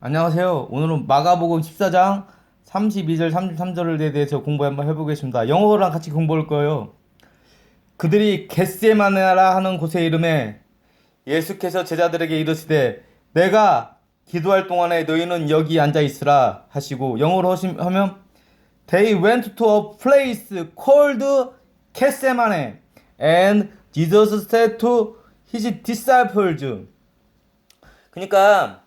안녕하세요. 오늘은 마가복음 14장 32절 33절에 대해서 공부 한번 해보겠습니다. 영어랑 같이 공부할 거예요. 그들이 겟세마네라 하는 곳의 이름에 예수께서 제자들에게 이르시되 내가 기도할 동안에 너희는 여기 앉아 있으라 하시고 영어로 하시- 하면 They went to a place called Gethsemane and Jesus said to his disciples 그러니까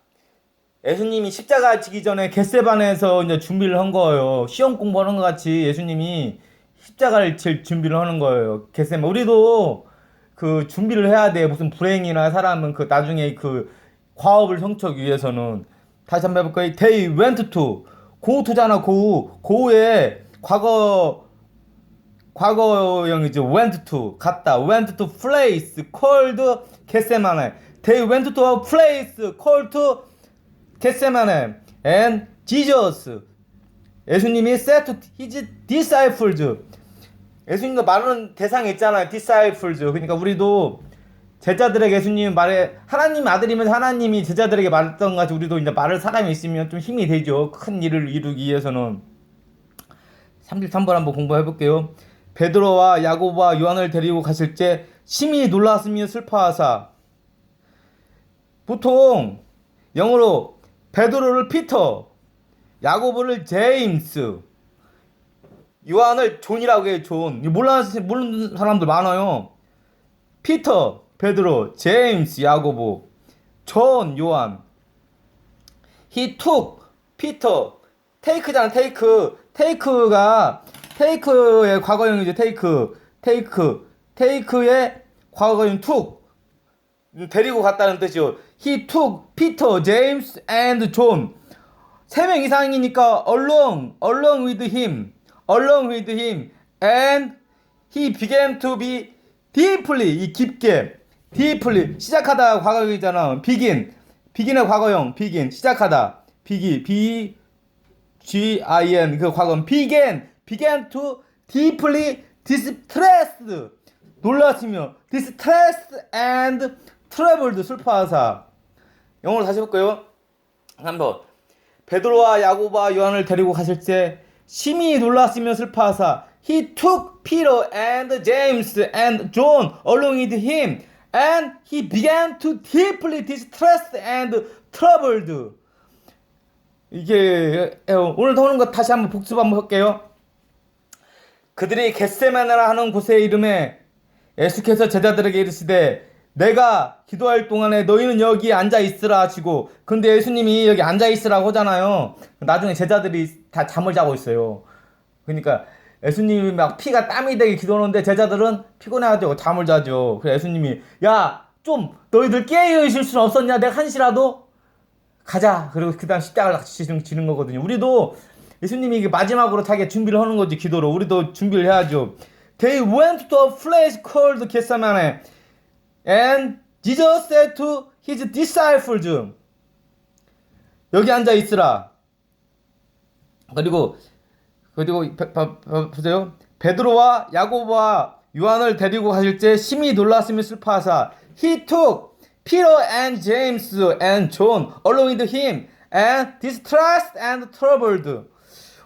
예수님이 십자가 지기 전에 겟세반에서 이제 준비를 한 거예요. 시험 공부하는 것 같이 예수님이 십자가를 칠 준비를 하는 거예요. 겟세반. 우리도 그 준비를 해야 돼. 무슨 불행이나 사람은 그 나중에 그 과업을 성취하기 위해서는 다시 한번 해볼까요? They went to 고투잖아 고우 고우의 과거 과거형이죠. went to 갔다. went to place called Gethsemane. They went to a place called Gethsemane. And Jesus. 예수님이 said to his disciples. 예수님도 말하는 대상이 있잖아요. disciples. 그러니까 우리도 제자들에게 예수님 말에 하나님 아들이면 하나님이 제자들에게 말했던 것 같이 우리도 이제 말을 사람이 있으면 좀 힘이 되죠. 큰 일을 이루기 위해서는. 33번 한번 공부해 볼게요. 베드로와 야고보와 요한을 데리고 가실 때 심히 놀랐으며 슬퍼하사 보통 영어로 베드로를 피터, 야고보를 제임스, 요한을 존이라고 해요. 존. 몰라는 모르는 사람들 많아요. 피터, 베드로, 제임스, 야고보, 존, 요한. He took Peter. 테이크잖아, 테이크. 테이크가 테이크의 과거형이죠. 테이크, 테이크, 테이크의 과거형 took. 데리고 갔다는 뜻이요. He took Peter, James, and John. 세 명 이상이니까 along, along with him, along with him, and he began to be deeply, 이 깊게, deeply 시작하다 과거형이잖아. begin, begin의 과거형, begin 시작하다, begin, b g i n 그 과거형 began, began to deeply distressed 놀랐으며 distressed and troubled 슬퍼하사 영어로 다시 볼까요? 한번 베드로와 야고보와 요한을 데리고 가실 때 심히 놀랐으며 슬퍼하사 He took Peter and James and John along with him and he began to deeply distressed and troubled 이게 오늘 나오는 거 다시 한번 복습 한번 할게요. 그들이 겟세마네라 하는 곳의 이름에 예수께서 제자들에게 이르시되 내가 기도할 동안에 너희는 여기 앉아 있으라 하시고 근데 예수님이 여기 앉아 있으라고 하잖아요. 나중에 제자들이 다 잠을 자고 있어요. 그러니까 예수님이 막 피가 땀이 되게 기도하는데 제자들은 피곤해가지고 잠을 자죠. 그래서 예수님이 야 좀 너희들 깨어 있을 수는 없었냐? 내가 한시라도 가자. 그리고 그 다음 십자가를 같이 지는, 지는 거거든요. 우리도 예수님이 이게 마지막으로 자기가 준비를 하는 거지, 기도로. 우리도 준비를 해야죠. They went to a place called Gethsemane. And Jesus said to his disciples. 여기 앉아 있으라. 그리고, 그리고, 바- 바- 바- 보세요. 베드로와 야고보와 요한을 데리고 가실 때 심히 놀랐으며 슬퍼하사 He took Peter and James and John along with him and distressed and troubled.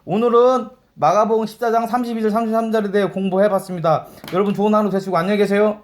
오늘은 마가복음 14장 32절 33절에 대해 공부해 봤습니다. 여러분 좋은 하루 되시고 안녕히 계세요.